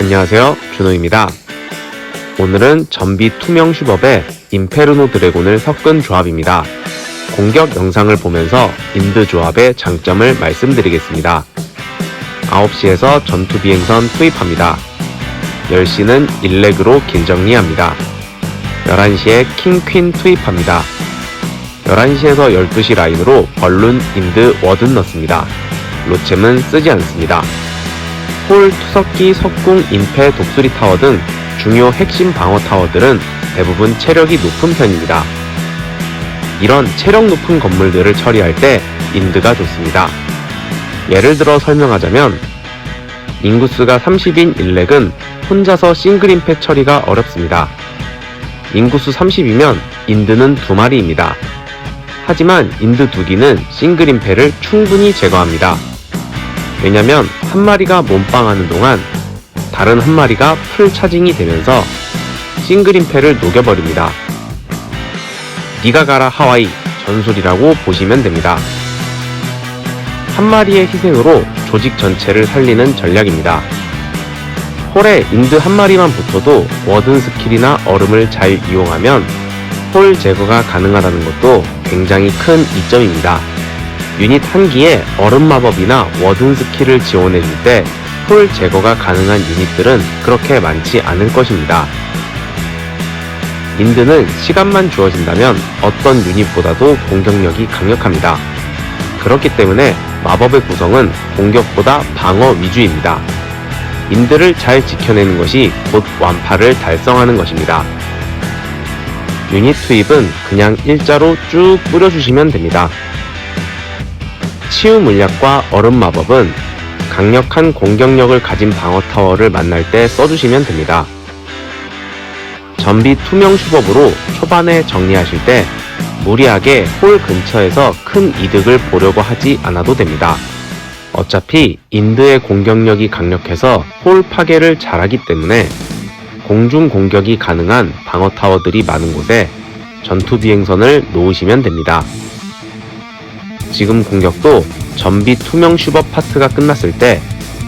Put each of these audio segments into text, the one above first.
안녕하세요. 준호입니다. 오늘은 전비 투명 슈법에 인페르노 드래곤을 섞은 조합입니다. 공격 영상을 보면서 인드 조합의 장점을 말씀드리겠습니다. 9시에서 전투 비행선 투입합니다. 10시는 일렉으로 길 정리합니다. 11시에 킹퀸 투입합니다. 11시에서 12시 라인으로 벌룬, 인드, 워든 넣습니다. 로챔은 쓰지 않습니다. 홀, 투석기, 석궁, 인패, 독수리 타워 등 중요 핵심 방어 타워들은 대부분 체력이 높은 편입니다. 이런 체력 높은 건물들을 처리할 때 인드가 좋습니다. 예를 들어 설명하자면 인구수가 30인 일렉은 혼자서 싱글 인패 처리가 어렵습니다. 인구수 30이면 인드는 두 마리입니다. 하지만 인드 두기는 싱글 인패를 충분히 제거합니다. 왜냐면 한 마리가 몸빵하는 동안 다른 한 마리가 풀 차징이 되면서 싱글 인패를 녹여버립니다. 니가 가라 하와이 전술이라고 보시면 됩니다. 한 마리의 희생으로 조직 전체를 살리는 전략입니다. 홀에 인드 한 마리만 붙어도 워든 스킬이나 얼음을 잘 이용하면 홀 제거가 가능하다는 것도 굉장히 큰 이점입니다. 유닛 한 기에 얼음 마법이나 워든 스킬을 지원해줄 때홀 제거가 가능한 유닛들은 그렇게 많지 않을 것입니다. 인드는 시간만 주어진다면 어떤 유닛보다도 공격력이 강력합니다. 그렇기 때문에 마법의 구성은 공격보다 방어 위주입니다. 인드를 잘 지켜내는 것이 곧 완파를 달성하는 것입니다. 유닛 투입은 그냥 일자로 쭉 뿌려주시면 됩니다. 치유 물약과 얼음 마법은 강력한 공격력을 가진 방어 타워를 만날 때 써주시면 됩니다. 전비 투명 슈법으로 초반에 정리하실 때 무리하게 홀 근처에서 큰 이득을 보려고 하지 않아도 됩니다. 어차피 인드의 공격력이 강력해서 홀 파괴를 잘하기 때문에 공중 공격이 가능한 방어 타워들이 많은 곳에 전투 비행선을 놓으시면 됩니다. 지금 공격도 전비 투명 슈법 파트가 끝났을 때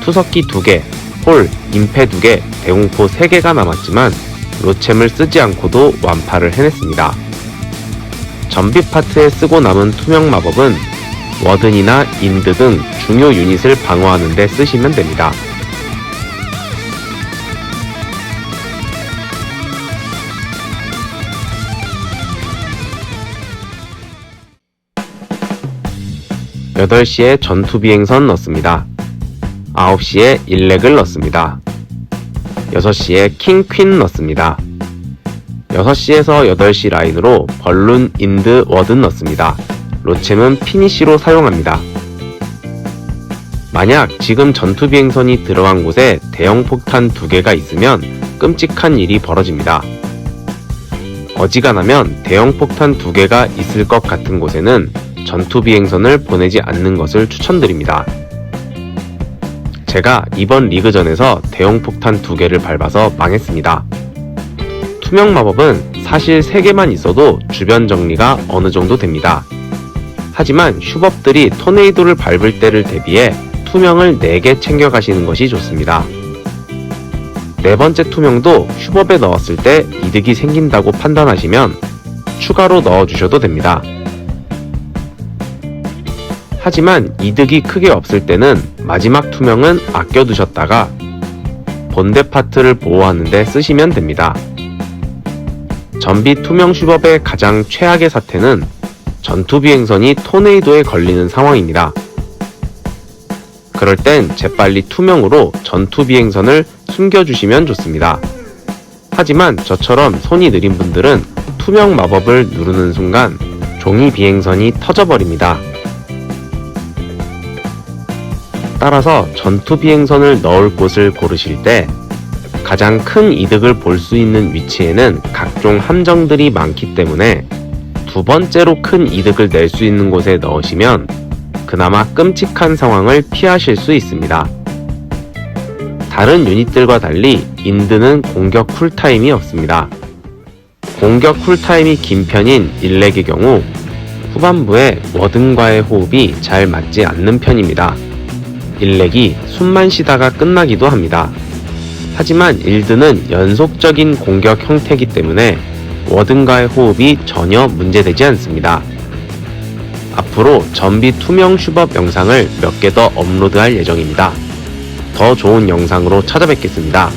투석기 2개, 홀, 임패 2개, 대공포 3개가 남았지만 로챔을 쓰지 않고도 완파를 해냈습니다. 전비 파트에 쓰고 남은 투명 마법은 워든이나 인드 등 중요 유닛을 방어하는 데 쓰시면 됩니다. 여덟 시에 전투 비행선 넣습니다. 9시에 일렉을 넣습니다. 6시에 킹퀸 넣습니다. 6시에서 8시 라인으로 벌룬, 인드, 워든 넣습니다. 로챔은 피니쉬로 사용합니다. 만약 지금 전투 비행선이 들어간 곳에 대형 폭탄 두 개가 있으면 끔찍한 일이 벌어집니다. 어지간하면 대형 폭탄 두 개가 있을 것 같은 곳에는 전투 비행선을 보내지 않는 것을 추천드립니다. 제가 이번 리그전에서 대형 폭탄 두 개를 밟아서 망했습니다. 투명 마법은 사실 3개만 있어도 주변 정리가 어느 정도 됩니다. 하지만 슈법들이 토네이도를 밟을 때를 대비해 투명을 4개 챙겨가시는 것이 좋습니다. 네 번째 투명도 슈법에 넣었을 때 이득이 생긴다고 판단하시면 추가로 넣어주셔도 됩니다. 하지만 이득이 크게 없을 때는 마지막 투명은 아껴두셨다가 본대 파트를 보호하는데 쓰시면 됩니다. 전비 투명 슈법의 가장 최악의 사태는 전투 비행선이 토네이도에 걸리는 상황입니다. 그럴 땐 재빨리 투명으로 전투 비행선을 숨겨주시면 좋습니다. 하지만 저처럼 손이 느린 분들은 투명 마법을 누르는 순간 종이 비행선이 터져버립니다. 따라서 전투 비행선을 넣을 곳을 고르실 때 가장 큰 이득을 볼 수 있는 위치에는 각종 함정들이 많기 때문에 두 번째로 큰 이득을 낼 수 있는 곳에 넣으시면 그나마 끔찍한 상황을 피하실 수 있습니다. 다른 유닛들과 달리 인드는 공격 쿨타임이 없습니다. 공격 쿨타임이 긴 편인 일렉의 경우 후반부에 워든과의 호흡이 잘 맞지 않는 편입니다. 일렉이 숨만 쉬다가 끝나기도 합니다. 하지만 일드는 연속적인 공격 형태이기 때문에 워든과의 호흡이 전혀 문제되지 않습니다. 앞으로 전비 투명 슈법 영상을 몇 개 더 업로드할 예정입니다. 더 좋은 영상으로 찾아뵙겠습니다.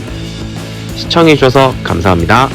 시청해주셔서 감사합니다.